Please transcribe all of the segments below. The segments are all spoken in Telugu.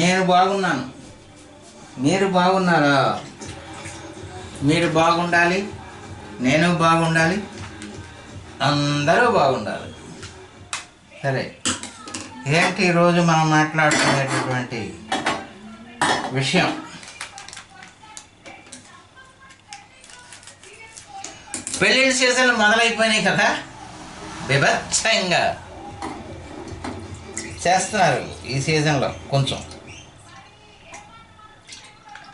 నేను బాగున్నాను. మీరు బాగున్నారా? మీరు బాగుండాలి నేను బాగుండాలి అందరూ బాగుండాలి. సరే. ఏంటి ఈరోజు మనం మాట్లాడుకునేటటువంటి విషయం? పెళ్ళిళ్ళ సీజన్లు మొదలైపోయినాయి కదా? బిభత్సంగా చేస్తున్నారు ఈ సీజన్లో కొంచెం.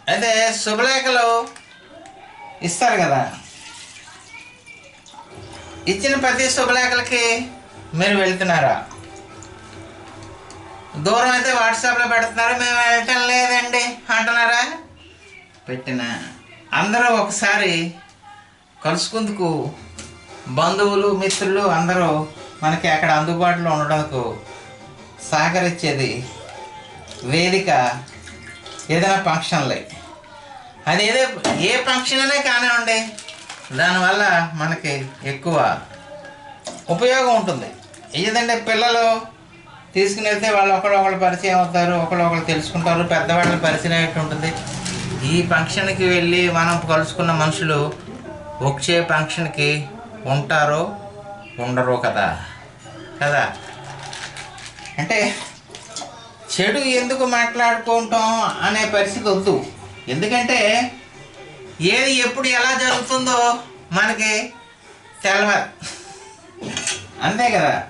అయితే శుభలేఖలు ఇస్తారు కదా. ఇచ్చిన ప్రతి శుభలేఖలకి మీరు వెళ్తున్నారా? దూరం అయితే వాట్సాప్లో పెడుతున్నారు మేము వెళ్ళటం లేదండి అంటున్నారా? పెట్టిన. అందరూ ఒకసారి కలుసుకుందుకు. బంధువులు మిత్రులు అందరూ మనకి అక్కడ అందుబాటులో ఉండడానికి సహకరించేది వేదిక ఏదైనా ఫంక్షన్లే. అది ఏదో ఏ ఫంక్షన్ అనే కానివ్వండి. దానివల్ల మనకి ఎక్కువ ఉపయోగం ఉంటుంది. ఏదంటే పిల్లలు తీసుకుని వెళ్తే వాళ్ళు ఒకళ్ళొకళ్ళు పరిచయం అవుతారు ఒకళ్ళొకళ్ళు తెలుసుకుంటారు పెద్దవాళ్ళని పరిచయం అయ్యేట్టు ఉంటుంది. ఈ ఫంక్షన్కి వెళ్ళి మనం కలుసుకున్న మనుషులు వచ్చే ఫంక్షన్కి ఉంటారో ఉండరు కదా? కదా? అంటే చెడు ఎందుకు మాట్లాడుకుంటాం అనే పరిస్థితి వద్దు. ఎందుకంటే ఏది ఎప్పుడు ఎలా జరుగుతుందో మనకి తెలవదు. అంతే కదా?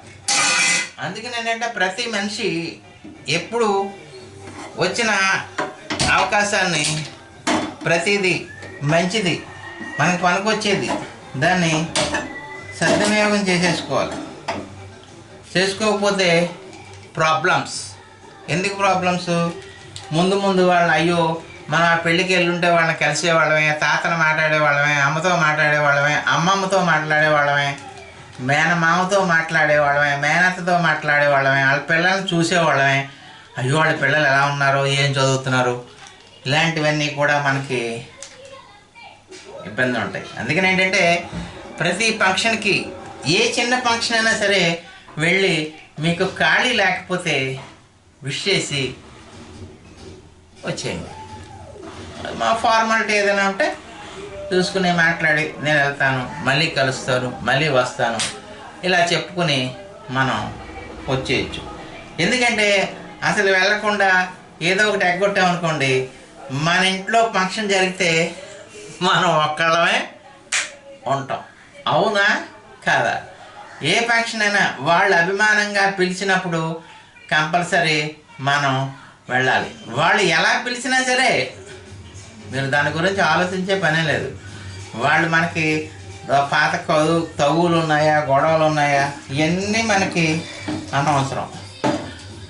అందుకని ఏంటంటే ప్రతి మనిషి ఎప్పుడు వచ్చిన అవకాశాన్ని ప్రతిదీ మంచిది మనకు పనికొచ్చేది. దాన్ని సద్వినియోగం చేసేసుకోవాలి. చేసుకోకపోతే ప్రాబ్లమ్స్ ఎందుకు ప్రాబ్లమ్స్ ముందు ముందు వాళ్ళు అయ్యో మనం ఆ పెళ్ళికి వెళ్ళుంటే వాళ్ళని కలిసేవాళ్ళమే తాతను మాట్లాడేవాళ్ళమే అమ్మతో మాట్లాడేవాళ్ళమే అమ్మమ్మతో మాట్లాడేవాళ్ళమే మేనమామతో మాట్లాడేవాళ్ళమే మేనత్తతో మాట్లాడేవాళ్ళమే వాళ్ళ పిల్లల్ని చూసేవాళ్ళమే. అయ్యో వాళ్ళ పిల్లలు ఎలా ఉన్నారో ఏం చదువుతున్నారు? ఇలాంటివన్నీ కూడా మనకి ఇబ్బంది ఉంటాయి. అందుకని ఏంటంటే ప్రతి ఫంక్షన్కి ఏ చిన్న ఫంక్షన్ అయినా సరే వెళ్ళి మీకు ఖాళీ లేకపోతే విష్ చేసి వచ్చేయండి. మా ఫార్మాలిటీ ఏదైనా ఉంటే చూసుకుని మాట్లాడి నేను వెళ్తాను మళ్ళీ కలుస్తాను మళ్ళీ వస్తాను. ఇలా చెప్పుకుని మనం వచ్చేయచ్చు. ఎందుకంటే అసలు వెళ్ళకుండా ఏదో ఒకటి ఎగ్గొట్టామనుకోండి మన ఇంట్లో ఫంక్షన్ జరిగితే మనం ఒక్కళ్ళమే ఉంటాం. అవునా? కాదా? ఏ ఫంక్షన్ అయినా వాళ్ళు అభిమానంగా పిలిచినప్పుడు కంపల్సరీ మనం వెళ్ళాలి. వాళ్ళు ఎలా పిలిచినా సరే మీరు దాని గురించి ఆలోచించే పనే లేదు. వాళ్ళు మనకి పాత కవు తవ్వులు ఉన్నాయా గొడవలు ఉన్నాయా ఇవన్నీ మనకి అనవసరం.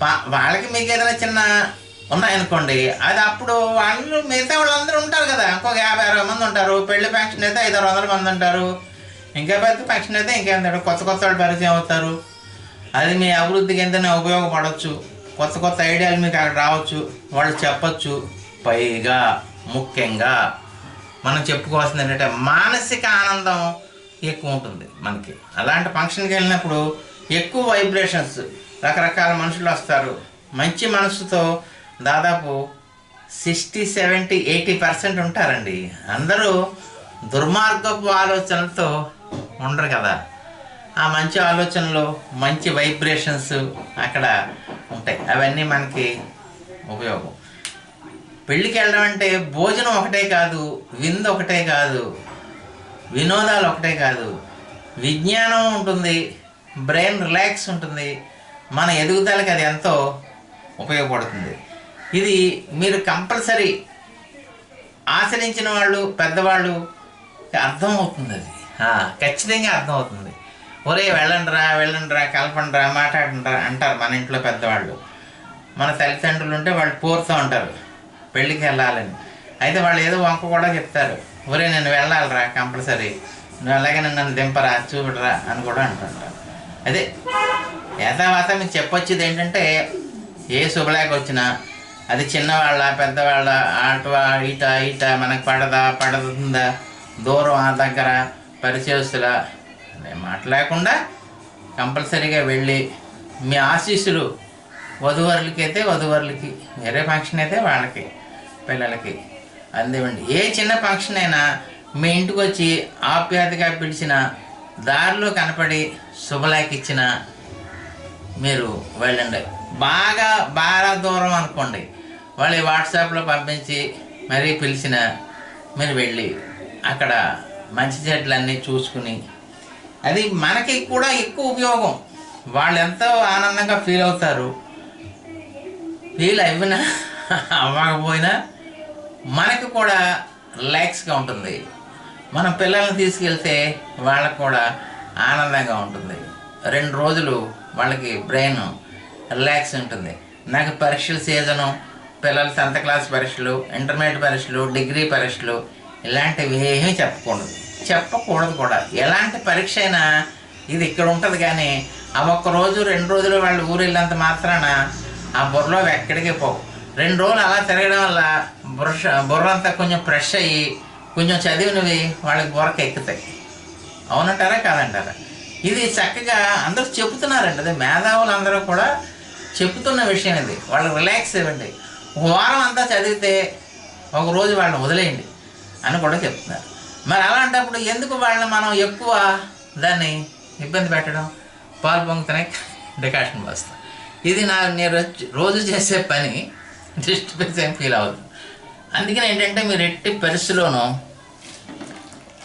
పా- వాళ్ళకి మీకు ఏదైనా చిన్న ఉన్నాయనుకోండి అది అప్పుడు వాళ్ళు మిగతా వాళ్ళందరూ ఉంటారు కదా. ఇంకొక యాభై అరవై మంది ఉంటారు. పెళ్ళి ఫంక్షన్ అయితే ఐదు ఆరు వందల మంది ఉంటారు. ఇంకా పెద్ద ఫంక్షన్ అయితే ఇంకేంటారు కొత్త కొత్త వాళ్ళు పరిచయం అవుతారు. అది మీ అభివృద్ధికి ఎంతనే ఉపయోగపడవచ్చు కొత్త కొత్త ఐడియాలు మీకు అక్కడ రావచ్చు. వాళ్ళు చెప్పచ్చు. పైగా ముఖ్యంగా మనం చెప్పుకోవాల్సింది ఏంటంటే మానసిక ఆనందం ఎక్కువ ఉంటుంది మనకి. అలాంటి ఫంక్షన్కి వెళ్ళినప్పుడు ఎక్కువ వైబ్రేషన్స్ రకరకాల మనుషులు వస్తారు. మంచి మనసుతో దాదాపు సిక్స్టీ సెవెంటీ ఎయిటీ పర్సెంట్ ఉంటారండి. అందరూ దుర్మార్గపు ఆలోచనలతో ఉండరు కదా. ఆ మంచి ఆలోచనలు మంచి వైబ్రేషన్స్ అక్కడ ఉంటాయి. అవన్నీ మనకి ఉపయోగం. పెళ్ళికి వెళ్ళడం అంటే భోజనం ఒకటే కాదు విందు ఒకటే కాదు వినోదాలు ఒకటే కాదు. విజ్ఞానం ఉంటుంది బ్రెయిన్ రిలాక్స్ ఉంటుంది మన ఎదుగుదలకి అది ఎంతో ఉపయోగపడుతుంది. ఇది మీరు కంపల్సరీ ఆచరించిన వాళ్ళు పెద్దవాళ్ళు అర్థం అవుతుంది అది. ఖచ్చితంగా ఖచ్చితంగా అర్థమవుతుంది. ఒరే వెళ్ళండిరా వెళ్ళండిరా కలపండిరా మాట్లాడండిరా అంటారు మన ఇంట్లో పెద్దవాళ్ళు. మన తల్లిదండ్రులు ఉంటే వాళ్ళు పోరుతూ ఉంటారు. పెళ్ళికి వెళ్ళాలని. అయితే వాళ్ళు ఏదో వంక కూడా చెప్తారు. ఒరే నేను వెళ్ళాలిరా కంపల్సరీ. నువ్వు అలాగే నన్ను దింపరా చూడరా అని కూడా అంటుంటారు. అదే యథావాత మీకు చెప్పొచ్చేది ఏంటంటే ఏ శుభలేఖ వచ్చినా అది చిన్నవాళ్ళ పెద్దవాళ్ళ ఆట ఇట ఇట మనకు పడదా పడుతుందా దూరం ఆ దగ్గర పరిచయస్తుల అనే మాట లేకుండా కంపల్సరీగా వెళ్ళి మీ ఆశీస్సులు వధువరులకి అయితే వధువరులకి వేరే ఫంక్షన్ అయితే వాళ్ళకి పిల్లలకి. అందేవండి ఏ చిన్న ఫంక్షన్ అయినా మీ ఇంటికి వచ్చి ఆప్యాయతగా పిలిచిన దారిలో కనపడి శుభలేఖ ఇచ్చిన మీరు వెళ్ళండి. బాగా బాగా దూరం అనుకోండి. వాళ్ళు వాట్సాప్లో పంపించి మరీ పిలిచిన మీరు వెళ్ళి అక్కడ మంచి చెట్లన్నీ చూసుకుని. అది మనకి కూడా ఎక్కువ ఉపయోగం. వాళ్ళు ఎంతో ఆనందంగా ఫీల్ అవుతారు. ఫీల్ అయినా అవ్వకపోయినా మనకు కూడా రిలాక్స్గా ఉంటుంది. మనం పిల్లల్ని తీసుకెళ్తే వాళ్ళకు కూడా ఆనందంగా ఉంటుంది. రెండు రోజులు వాళ్ళకి బ్రెయిన్ రిలాక్స్ ఉంటుంది. నాకు పరీక్షల సీజను పిల్లల టెన్త్ క్లాస్ పరీక్షలు ఇంటర్మీడియట్ పరీక్షలు డిగ్రీ పరీక్షలు ఇలాంటివి ఏమీ చెప్పకూడదు. చెప్పకూడదు కూడా. ఎలాంటి పరీక్ష అయినా ఇది ఇక్కడ ఉంటుంది కానీ ఆ ఒక్క రోజు రెండు రోజులు వాళ్ళు ఊరు వెళ్ళినంత మాత్రాన ఆ బుర్రలో ఎక్కడికి పోవు. రెండు రోజులు అలా తిరగడం వల్ల బుర్ర బుర్ర అంతా కొంచెం ఫ్రెష్ అయ్యి కొంచెం చదివినవి వాళ్ళకి బుర్రకు ఎక్కుతాయి. అవునంటారా కాదంటారా? ఇది చక్కగా అందరూ చెబుతున్నారండి. అదే మేధావులు అందరూ కూడా చెప్తున్న విషయం ఇది. వాళ్ళు రిలాక్స్ ఇవ్వండి. ఒక వారం అంతా చదివితే ఒక రోజు వాళ్ళని వదిలేయండి అని కూడా చెప్తున్నారు. మరి అలాంటప్పుడు ఎందుకు వాళ్ళని మనం ఎక్కువ దాన్ని ఇబ్బంది పెట్టడం? పాలు పొంగుతనే డికాషన్ వస్తాం ఇది నా నేను రోజు చేసే పని డిస్టర్బెన్స్ ఏం ఫీల్ అవ్వదు అందుకని ఏంటంటే మీరు ఎట్టి పరిస్థితిలోనూ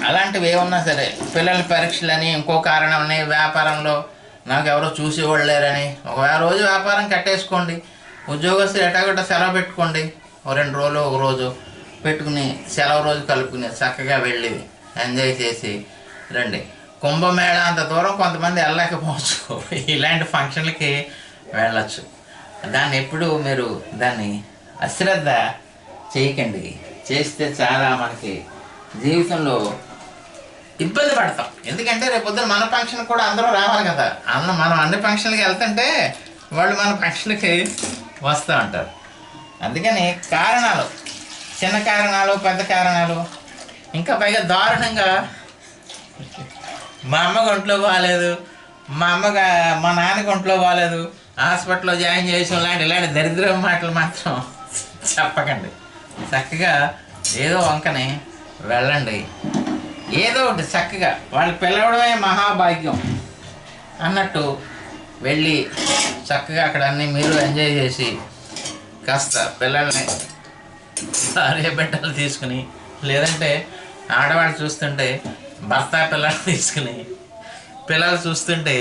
అలాంటివి ఏమన్నా సరే పిల్లల పరీక్షలని ఇంకో కారణమని వ్యాపారంలో నాకు ఎవరో చూసేవాళ్ళు లేరని ఒక రోజు వ్యాపారం కట్టేసుకోండి ఉద్యోగస్తులు ఎటాగొట్ట సెలవు పెట్టుకోండి ఓ రెండు రోజులు ఒక రోజు పెట్టుకుని సెలవు రోజు కలుపుకుని చక్కగా వెళ్ళి ఎంజాయ్ చేసి రండి. కుంభమేళ అంత దూరం కొంతమంది వెళ్ళలేకపోవచ్చు. ఇలాంటి ఫంక్షన్లకి వెళ్ళచ్చు. దాన్ని ఎప్పుడు మీరు దాన్ని అశ్రద్ధ చేయకండి. చేస్తే చాలా మనకి జీవితంలో ఇబ్బంది పడతాం. ఎందుకంటే రేపు పొద్దున మన ఫంక్షన్ కూడా అందరూ రావాలి కదా. అన్న మనం అన్ని ఫంక్షన్లకి వెళ్తుంటే వాళ్ళు మన ఫంక్షన్కి వస్తూ ఉంటారు. అందుకని కారణాలు చిన్న కారణాలు పెద్ద కారణాలు ఇంకా పైగా దారుణంగా మా అమ్మ ఒంట్లో బాగాలేదు మా అమ్మగా మా నాన్నకి ఒంట్లో బాగాలేదు హాస్పిటల్లో జాయిన్ చేసిన ఇలాంటి ఇలాంటి దరిద్ర మాటలు మాత్రం చెప్పకండి. చక్కగా ఏదో వంకని వెళ్ళండి. ఏదో ఒకటి చక్కగా వాళ్ళు పిలవడమే మహాభాగ్యం అన్నట్టు వెళ్ళి చక్కగా అక్కడ అన్ని మీరు ఎంజాయ్ చేసి కాస్త పిల్లల్ని భార్య బిడ్డలు తీసుకుని లేదంటే ఆడవాళ్ళు చూస్తుంటే భర్త పిల్లలు తీసుకుని పిల్లలు చూస్తుంటే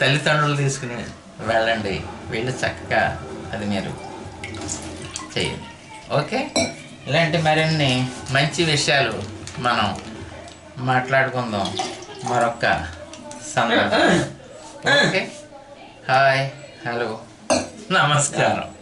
తల్లిదండ్రులు తీసుకుని వెళ్ళండి. వెళ్ళి చక్కగా అది మీరు చేయండి. ఓకే? ఇలాంటి మరిన్ని మంచి విషయాలు మనం మాట్లాడుకుందాం. మరొక సందర్భం ఓకే? హాయ్. హలో. నమస్కారం.